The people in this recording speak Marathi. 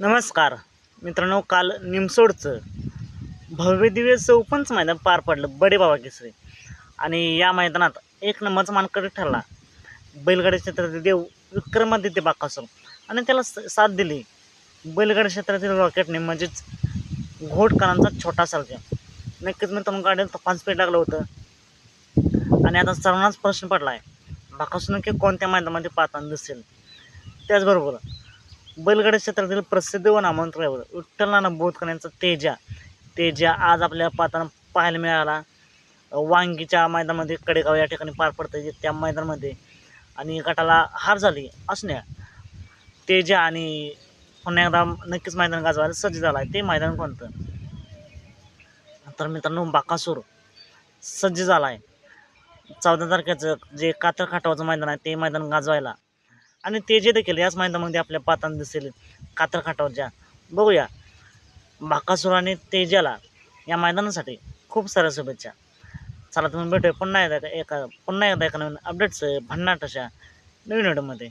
नमस्कार. मित्रांनो काल निमसोडचं भव्यदिव्य चौपंच मैदान पार पडलं बडे बाबा केसरी. आणि या मैदानात एक नंबरचा मानकरी ठरला. बैलगाडी क्षेत्रातील देव विक्रमादित्य बाकासूर. आणि त्याला स- साथ दिली. बैलगाडी क्षेत्रातील रॉकेटने म्हणजेच घोटकरांचा छोटा सारख्या नक्कीच मित्रांनो गाडीला तपास पेट लागलं होतं. आणि आता सर्वांनाच प्रश्न पडला आहे बाकासूर नक्की कोणत्या मैदानामध्ये पाहताना दिसेल? त्याचबरोबर बैलगाडा क्षेत्रातील प्रसिद्ध व नामवंत ड्रायव्हर विठ्ठल नाना बोधकर यांचा तेजा. तेजा आज आपल्या पाहताना पाहायला मिळाला. वांगीच्या मैदानामध्ये कडेगाव या ठिकाणी पार पडतं त्या मैदानामध्ये आणि गटाला हार झाली असण्या. तेजा आणि पुन्हा एकदा नक्कीच मैदान गाजवायला सज्ज झाला आहे. ते मैदान कोणतं? तर मित्रांनो बाकासूर सज्ज झाला आहे. चौदा तारखेचं जे कातर खाटावाचं मैदान आहे ते मैदान गाजवायला आणि ते जे देखील याच मैदानामध्ये आपल्या पाताना दिसेल कातरखाटावरच्या. बघूया. बाकासूर आणि तेजाला या मैदानासाठी खूप साऱ्या शुभेच्छा. चला तुम्ही भेटूया पुन्हा एकदा एका पुन्हा एकदा एका नवीन अपडेट्स भन्नाट अशा नवीन व्हिडिओमध्ये